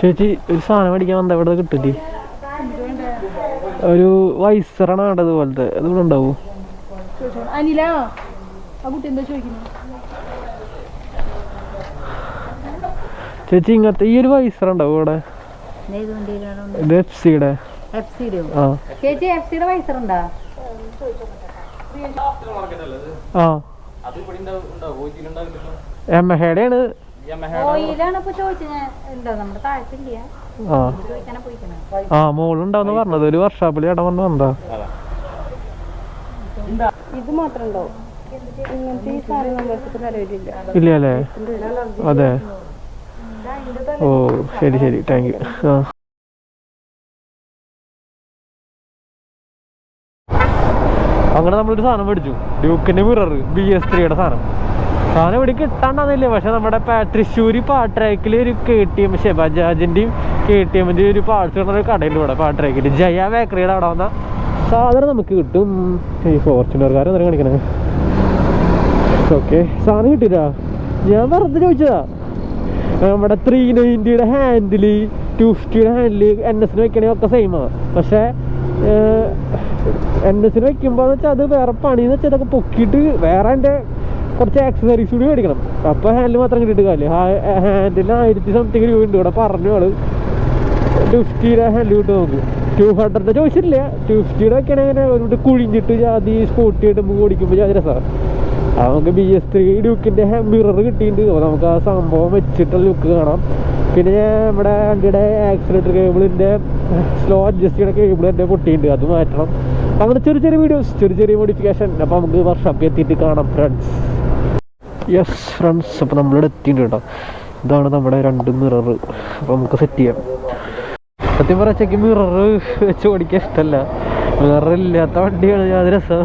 ചേച്ചി ഒരു സാധനം മേടിക്കാൻ വന്ന എവിടെ കിട്ടില്ലേ ഒരു വൈസറാണ് വേണ്ടത് പോലത്തെ അത് ഇവിടെ ഉണ്ടാവോ? അനില ചേച്ചി ഇങ്ങനത്തെ ഈ ഒരു വൈസർ ഉണ്ടാവും ഇവിടെ? ഇത് എഫ് സിയുടെ എഫ് ചേച്ചി സിയുടെ ഉണ്ടോ? ആ. ചോദിക്കാനാ പോയിക്കണേ ആ. മോളുണ്ടാവുന്ന പറഞ്ഞത്. ഒരു വർഷാപ്പിൽ ചേട്ടൻ പറഞ്ഞു വന്നതാ. ഇത് മാത്രം ഉണ്ടോ? ഇങ്ങനത്തെ ഈ സാധനം നമ്മൾക്ക് നിലവിലില്ല ഇല്ല അല്ലേ അതെ. ഓ ശരി ശരി. താങ്ക് യു ആ. അങ്ങനെ നമ്മളൊരു സാധനം മേടിച്ചു. ഡ്യൂക്കിന്റെ മിറർ ബി എസ് ത്രീയുടെ സാധനം. സാധനം ഇവിടെ കിട്ടാണ്ടെന്നില്ല പക്ഷെ നമ്മുടെ തൃശ്ശൂർ പാട്രാക്കിൽ ഒരു കെ ടി എം പക്ഷേ ബജാജിന്റെയും കെ ടി എമ്മിന്റെ ഒരു പാർട്സ് കിട്ടുന്ന ഒരു കടയുണ്ട് ഇവിടെ പാട്രാക്കിൽ ജയ ബേക്കറിയുടെ അവിടെ വന്ന സാധനം നമുക്ക് കിട്ടും. ഈ ഫോർച്യൂണർക്കാരെ എന്തിനാ കാണിക്കണേ? ഓക്കെ സാധനം കിട്ടില്ല ഞാൻ വെറുതെ ചോദിച്ചതാ. നമ്മുടെ ത്രീ നയന്റിയുടെ ഹാൻഡിൽ ടു ഫിഫ്റ്റിയുടെ ഹാൻഡിൽ എൻ എസിന് വെക്കണേ ഒക്കെ സെയിമാണ് പക്ഷേ എൻ എസിന് വെക്കുമ്പോൾ വെച്ചാൽ അത് വേറെ പണിന്ന് വെച്ചാൽ ഇതൊക്കെ പൊക്കിയിട്ട് വേറെ എന്റെ കുറച്ച് ആക്സസറീസ് കൂടി മേടിക്കണം. അപ്പോൾ ഹാൻഡിൽ മാത്രം കിട്ടിയിട്ട് കാലേ ഹാൻഡിൽ ആയിരത്തി സംതിങ് രൂപ ഉണ്ട് ഇവിടെ പറഞ്ഞു ആൾ. ടു ഫിഫ്റ്റിയുടെ ഹാൻഡിൽ കിട്ടും നമുക്ക്. ടു ഹൺഡ്രഡിന്റെ ചോദിച്ചിട്ടില്ല ടു ഫിഫ്റ്റിയുടെ വെക്കണമെങ്കിൽ ഒരു കുഴിഞ്ഞിട്ട് ജാതി സ്കൂട്ടി ഇടുമ്പോൾ ഓടിക്കുമ്പോൾ ജാതി രസമാണ് നമുക്ക് ബി എസ് ത്രീ ഡ്യൂക്കിന്റെ മിറർ കിട്ടിയിട്ടുണ്ട്. നമുക്ക് ആ സംഭവം വെച്ചിട്ടുള്ള ലുക്ക് കാണാം. പിന്നെ നമ്മുടെ വണ്ടിയുടെ ആക്സിലേറ്റർ കേബിളിന്റെ സ്ലോ അഡ്ജസ്റ്റ് ചെയ്യുന്ന കേബിൾ എന്റെ പൊട്ടിയിട്ടുണ്ട്. അത് മാറ്റണം. അങ്ങനെ ചെറിയ ചെറിയ വീഡിയോസ് ചെറിയ ചെറിയ മോഡിഫിക്കേഷൻ അപ്പോൾ നമുക്ക് വർഷം എത്തിയിട്ട് കാണാം ഫ്രണ്ട്സ് യെസ് ഫ്രണ്ട്സ് അപ്പോൾ നമ്മളിവിടെ എത്തിയിട്ടുണ്ട് കേട്ടോ. ഇതാണ് നമ്മുടെ രണ്ട് മിറർ അപ്പോൾ നമുക്ക് സെറ്റ് ചെയ്യാം. സത്യം പറഞ്ഞ മിറർ വെച്ച് ഓടിക്കാൻ ഇഷ്ടമല്ല മിറർ ഇല്ലാത്ത വണ്ടിയാണ് ഞാൻ രസം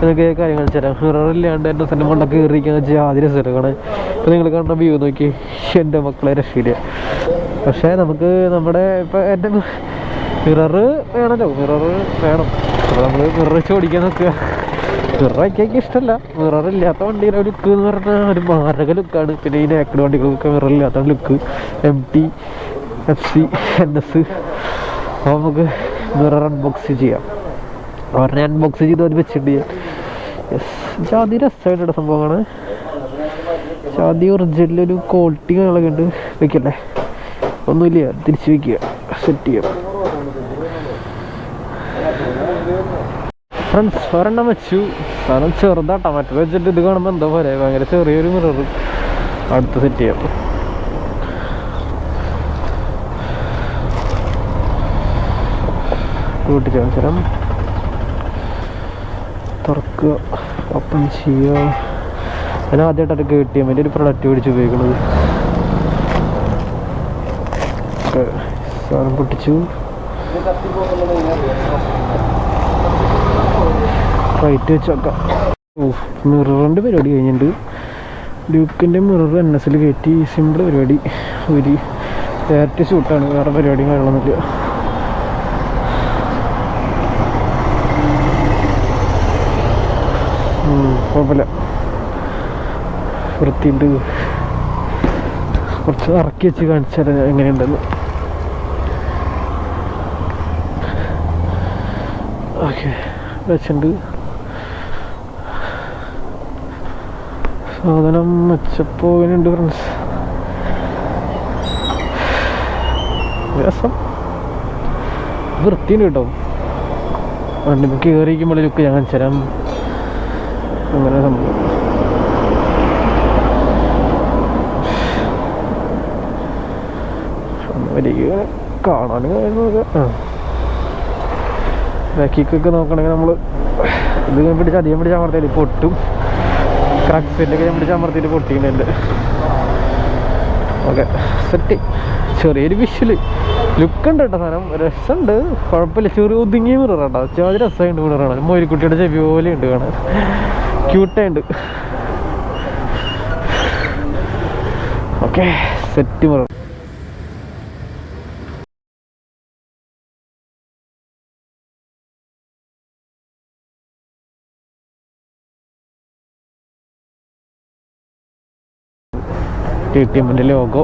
എന്നൊക്കെ കാര്യങ്ങൾ തരാം. മിറർ ഇല്ലാണ്ട് എന്റെ തന്നെ മണ്ട കയറിയിരിക്കാൻ വെച്ചാൽ ആദ്യ രസമല്ല. കാണാൻ ഇപ്പം നിങ്ങൾ കാണുന്ന വ്യൂ നോക്കി എന്റെ മക്കളെ രക്ഷയില്ല. പക്ഷേ നമുക്ക് നമ്മുടെ ഇപ്പം എന്റെ മിറർ വേണമല്ലോ മിറർ വേണം. അപ്പോൾ നമ്മൾ മിറർ വെച്ച് ഓടിക്കാൻ നോക്കുക മിറർ വയ്ക്കാൻ ഇഷ്ടമല്ല മിറർ ഇല്ലാത്ത വണ്ടിയുടെ ലുക്ക് എന്ന് പറഞ്ഞാൽ ഒരു മാരക ലുക്കാണ് പിന്നെ ഈ നാക്കഡ് വണ്ടികൾക്കൊക്കെ മിറർ ഇല്ലാത്ത look. M T F C N S അപ്പോൾ നമുക്ക് മിറർ അൺബോക്സ് ചെയ്യാം. അവരുടെ അൺബോക്സ് ചെയ്ത് അവർ വെച്ചിട്ടുണ്ട് ഞാൻ. യെസ് രസമായിട്ടുള്ള സംഭവമാണ്. ജാതി ഒറിജിനൽ ഒരു ക്വാളിറ്റി കാര്യങ്ങളൊക്കെ ഉണ്ട്. ഒന്നുമില്ല. തിരിച്ചു വെക്കുക. സെറ്റ് ചെയ്യാം. ഫ്രണ്ട്സ് ഒരെണ്ണം വെച്ചു. സാധനം ചെറുതാട്ടാ. മറ്റേ വെച്ചിട്ട് ഇത് കാണുമ്പോൾ എന്താ പോലെ. ഭയങ്കര ചെറിയൊരു മിറർ അടുത്ത് സെറ്റ് ചെയ്യാം. കൂട്ടിച്ച് കാണിച്ചുതരാം തുറക്കുക. ഓപ്പൺ ചെയ്യുക. ഞാൻ ആദ്യമായിട്ടൊരു കെ ടി എമ്മിന്റെ ഒരു പ്രൊഡക്റ്റ് മേടിച്ച് ഉപയോഗിക്കുന്നത്. സാധനം പൊട്ടിച്ചു. റൈറ്റ് വെച്ച് വെക്കാം ഓ മിററിന്റെ പരിപാടി കഴിഞ്ഞിട്ടുണ്ട്. ഡ്യൂക്കിന്റെ മിറർ എൻ എസിൽ കയറ്റി സിമ്പിൾ പരിപാടി. ഒരു ഡയറക്റ്റ് ഷൂട്ടാണ് വേറെ പരിപാടിയും ഉം, കുഴപ്പമില്ല. വൃത്തിയുണ്ട്. കുറച്ച് ഇറക്കി വെച്ച് കാണിച്ചാൽ എങ്ങനെയുണ്ടെന്ന്. ഓക്കെ വെച്ചിട്ടുണ്ട്. സാധനം വെച്ചപ്പോൾ ഇങ്ങനെയുണ്ട് ഫ്രണ്ട്സ് രസം. വൃത്തിയുണ്ട് കേട്ടോ. വണ്ടി കയറിയിരിക്കുമ്പോൾ ലുക്ക് ഞാൻ തരാം. അങ്ങനെ സംഭവം. കാണാനും കാര്യങ്ങളൊക്കെ. ആ. ബാക്കിക്കൊക്കെ നോക്കണമെങ്കിൽ നമ്മൾ ഇത് ഞാൻ പിടിച്ച് അധികം പിടിച്ച് അമർത്തിയാൽ പൊട്ടും ക്രാക്സിന്റെ ഒക്കെ ഞാൻ പിടിച്ച് അമർത്തിയിട്ട് പൊട്ടിക്കുന്നുണ്ട്. ഓക്കെ. സെറ്റ് ചെറിയൊരു വിഷ്വൽ ലുക്ക് ഉണ്ട് കേട്ടോ സാധനം. രസമുണ്ട്. കുഴപ്പമില്ല. ചെറിയ ഒതുങ്ങിയ മിറർ കേട്ടോ. ചെറിയ രസമുണ്ട് മിറർ കാണാൻ. മോരിക്കുട്ടിയുടെ ചെവി പോലെ ഉണ്ട് കാണാൻ. ക്യൂട്ടായിട്ട് okay. Set mirror T T logo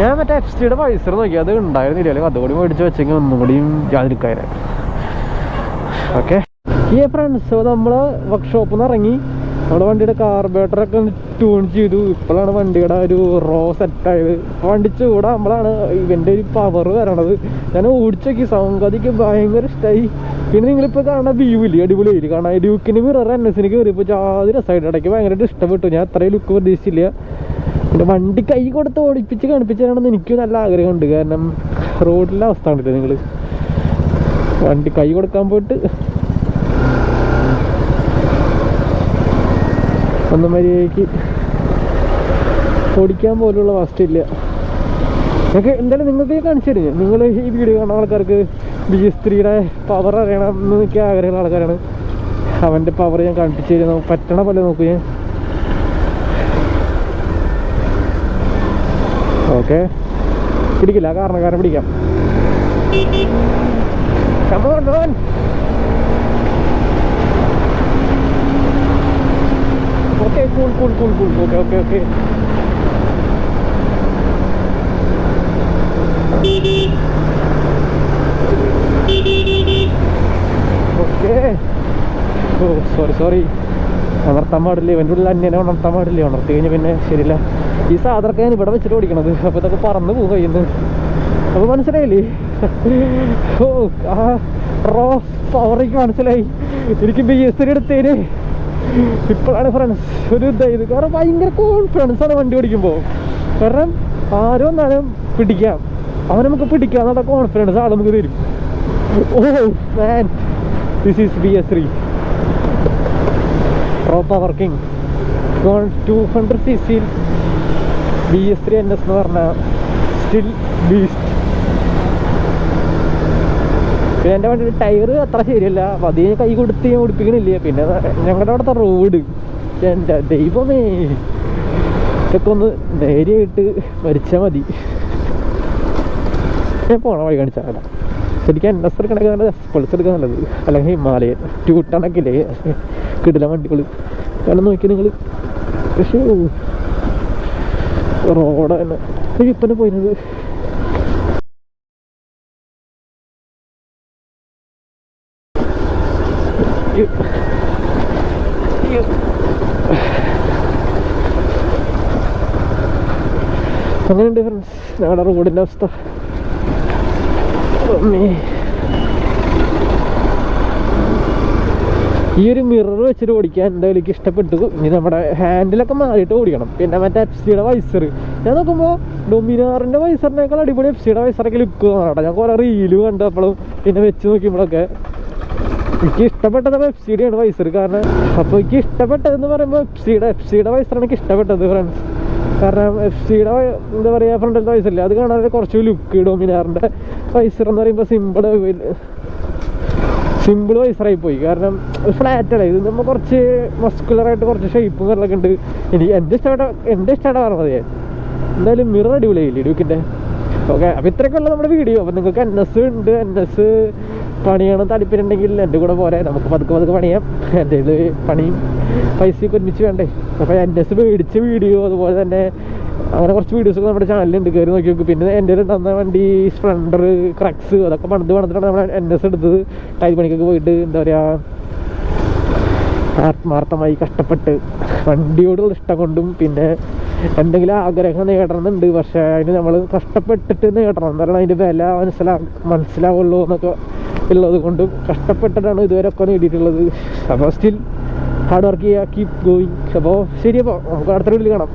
ഞാൻ മറ്റേ എഫ് സിയുടെ പൈസ നോക്കി അത് ഉണ്ടായിരുന്നില്ല. അല്ലെങ്കിൽ അതുകൂടി മേടിച്ച് വെച്ചെങ്കിൽ ഒന്നും കൂടിയും ജാതിരിക്കാരെ ഓക്കെ ഈ ഫ്രണ്ട്സ് നമ്മൾ വർക്ക്ഷോപ്പിൽ നിന്ന് ഇറങ്ങി. നമ്മുടെ വണ്ടിയുടെ കാർബേറ്ററൊക്കെ ട്യൂൺ ചെയ്തു. ഇപ്പോഴാണ് വണ്ടിയുടെ ഒരു റോ സെറ്റായത് വണ്ടി ചൂടാകുമ്പോഴാണ് ഇവന്റെ ഒരു പവർ വരണത്. ഞാൻ ഓടിച്ചൊക്കെ. സംഗതിക്ക് ഭയങ്കര ഇഷ്ടമായി പിന്നെ നിങ്ങളിപ്പോൾ കാണാൻ വ്യൂ ഇല്ലേ? അടിപൊളിയായി കാണാൻ ഡ്യൂക്കിന് മിറർ എൻ എസിന് കയറിയപ്പോൾ ജാതി രസമായിട്ട് ഇടയ്ക്ക് ഭയങ്കരമായിട്ട് ഇഷ്ടപ്പെട്ടു. ഞാൻ അത്രയും ലുക്ക് പ്രതീക്ഷിച്ചില്ല. പിന്നെ വണ്ടി കൈ കൊടുത്ത് ഓടിപ്പിച്ച് കാണിപ്പിച്ച് തരണമെന്ന് എനിക്ക് നല്ല ആഗ്രഹമുണ്ട്. കാരണം റോഡിലെ അവസ്ഥ കണ്ടില്ലേ നിങ്ങൾ വണ്ടി കൈ കൊടുക്കാൻ പോയിട്ട് ഒന്നും മര്യാദയ്ക്ക് ഓടിക്കാൻ പോലുള്ള ഇല്ല നിങ്ങൾക്ക് എന്തായാലും നിങ്ങൾക്ക് കാണിച്ചു തരും നിങ്ങൾ ഈ വീഡിയോ കാണുന്ന ആൾക്കാർക്ക് ബി എസ് ത്രീയുടെ പവർ അറിയണം എന്ന് എനിക്ക് ആഗ്രഹമുള്ള ആൾക്കാരാണ്. അവന്റെ പവർ ഞാൻ കാണിപ്പിച്ചു തരും പറ്റണ പോലെ നോക്കൂ ഞാൻ. ഓക്കെ പിടിക്കില്ല. കാരണക്കാരൻ പിടിക്കാം. Come cool cool cool, cool. Okay, okay, okay. Okay. Oh sorry sorry ഉണർത്താൻ പാടില്ല? ഇവന്റെ ഉള്ളിൽ അന്യനെ ഉണർത്താൻ പാടില്ല? ഉണർത്തി കഴിഞ്ഞാൽ പിന്നെ ശരിയില്ല. ഈ സാധനമൊക്കെ ഞാൻ ഇവിടെ വെച്ചിട്ട് ഓടിക്കണത്. അപ്പോൾ ഇതൊക്കെ പറന്ന് പോകും കയ്യിൽ നിന്ന് അപ്പോൾ മനസ്സിലായില്ലേ? ഓ ആ റോ പവറേക്ക് മനസ്സിലായി. എനിക്ക് ബി എസ് സി എടുത്തേന്. ഇപ്പോഴാണ് ഫ്രണ്ട്സ് ഒരു ഇതായത്. കാരണം ഭയങ്കര കോൺഫിഡൻസ് ആണ് വണ്ടി ഓടിക്കുമ്പോൾ കാരണം ആരോ എന്നാലും പിടിക്കാം. അവൻ നമുക്ക് പിടിക്കാം എന്നുള്ള കോൺഫിഡൻസ് ആൾ നമുക്ക് തരും. ഓ man this is B S three proper king two hundred C സിയിൽ B S three N S എന്ന് പറഞ്ഞാൽ സ്റ്റിൽ ബീസ്റ്റ് പിന്നെ എന്റെ വണ്ടി ടയർ അത്ര ശരിയല്ല. അപ്പം അതിന് കൈ കൊടുത്ത് ഞാൻ ഓടിപ്പിക്കണില്ല പിന്നെ ഞങ്ങളുടെ അവിടുത്തെ റോഡ് എന്റെ ദൈവമേ. ഇതൊക്കെ ഒന്ന് ധൈര്യമായിട്ട് മരിച്ചാൽ മതി. ഞാൻ പോണ വഴി കാണിച്ചാൽ ശരിക്കും എൻ എസ് എടുക്കണൊക്കെ നല്ലത് എക്സ്പൾസ് എടുക്കാൻ നല്ലത്. അല്ലെങ്കിൽ ഹിമാലയൻ ട്യൂട്ടണൊക്കെ ഇല്ലേ കിടില വണ്ടികൾ കാരണം നോക്കി നിങ്ങൾ പക്ഷേ റോഡ് തന്നെ ഇപ്പം പോയിരുന്നത് അങ്ങനെയുണ്ട് ഫ്രണ്ട്സ് ഞങ്ങളുടെ റോഡിന്റെ അവസ്ഥ. ഈ ഒരു മിറർ വെച്ചിട്ട് ഓടിക്കാൻ എന്തായാലും ഇഷ്ടപ്പെട്ടു ഇനി നമ്മുടെ ഹാൻഡിലൊക്കെ മാറിയിട്ട് ഓടിക്കണം. പിന്നെ മറ്റേ എഫ് സിയുടെ വൈസർ ഞാൻ നോക്കുമ്പോൾ ഡൊമിനാറിന്റെ വൈസറിനേക്കാൾ അടിപൊളി എഫ് സിയുടെ വൈസറൊക്കെ ലുക്ക് ഞാൻ കുറേ റീൽ കണ്ടപ്പോഴും പിന്നെ വെച്ച് നോക്കുമ്പോഴൊക്കെ എനിക്ക് ഇഷ്ടപ്പെട്ടത് ആണ് വൈസർ കാരണം അപ്പോൾ എനിക്ക് ഇഷ്ടപ്പെട്ടതെന്ന് പറയുമ്പോൾ എഫ് സിയുടെ വൈസറാണ് എനിക്ക് ഇഷ്ടപ്പെട്ടത് ഫ്രണ്ട്സ് കാരണം എഫ് സിയുടെ എന്താ പറയുക ഫ്രണ്ടിലത്തെ വൈസറില്ല അത് കാണാൻ കുറച്ച് ലുക്ക് ഡോമിനാറിന്റെ വൈസർ എന്ന് പറയുമ്പോൾ സിമ്പിൾ സിമ്പിൾ വൈസറായി പോയി. കാരണം ഫ്ലാറ്റ് അല്ല? ഇത് നമ്മൾ കുറച്ച് മസ്കുലർ ആയിട്ട് കുറച്ച് ഷേപ്പും കാര്യങ്ങളൊക്കെ ഉണ്ട്. എനിക്ക് എന്റെ ഇഷ്ടപ്പെട്ട എന്റെ ഇഷ്ടമാണ് പറഞ്ഞത് എന്തായാലും മിറർ അടിപൊളിയായില്ലേ ഡ്യൂക്കിന്റെ ഓക്കെ അപ്പോൾ ഇത്രയൊക്കെയുള്ള നമ്മുടെ വീഡിയോ അപ്പോൾ നിങ്ങൾക്ക് എൻ എസ് ഉണ്ട്. എൻ എസ് പണിയണം താല്പര്യമുണ്ടെങ്കിൽ എന്റെ കൂടെ പോരെ. നമുക്ക് പതുക്കെ പതുക്കെ പണിയാം. എന്റെ പണിയും പൈസയൊക്കെ ഒരുമിച്ച് വേണ്ടേ. അപ്പോൾ എന്റെ മേടിച്ച വീഡിയോ അതുപോലെ തന്നെ അങ്ങനെ കുറച്ച് വീഡിയോസൊക്കെ നമ്മുടെ ചാനലിലുണ്ട് കയറി നോക്കി നോക്കും. പിന്നെ എന്റെ ഉണ്ടാകുന്ന വണ്ടി സ്പ്ലണ്ടർ ക്രക്സ് അതൊക്കെ പണിത് പണിതിട്ടാണ് നമ്മൾ എൻ എസ് എടുത്തത്. ടൈൽ പണിക്കൊക്കെ പോയിട്ട് എന്താ പറയുക ആത്മാർത്ഥമായി കഷ്ടപ്പെട്ട് വണ്ടിയോടുള്ള ഇഷ്ടം കൊണ്ടും പിന്നെ എന്തെങ്കിലും ആഗ്രഹം നേടണമെന്നുണ്ട്. പക്ഷേ അതിന് നമ്മൾ കഷ്ടപ്പെട്ടിട്ട് നേടണം. കാരണം അതിന്റെ വില മനസ്സിലാ മനസ്സിലാവുള്ളൂ എന്നൊക്കെ ഉള്ളത് കൊണ്ടും കഷ്ടപ്പെട്ടിട്ടാണ് ഇതുവരെ ഒക്കെ നേടിയിട്ടുള്ളത്. അപ്പോൾ സ്റ്റിൽ ഹാർഡ് വർക്ക് ചെയ്യുക കീപ് ഗോയിങ് അപ്പോൾ ശരി അപ്പോൾ നമുക്ക് അടുത്ത വീട്ടിൽ കാണാം.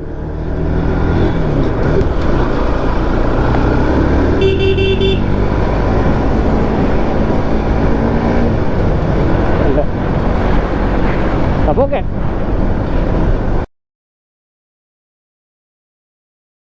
അപ്പോൾ ഓക്കെ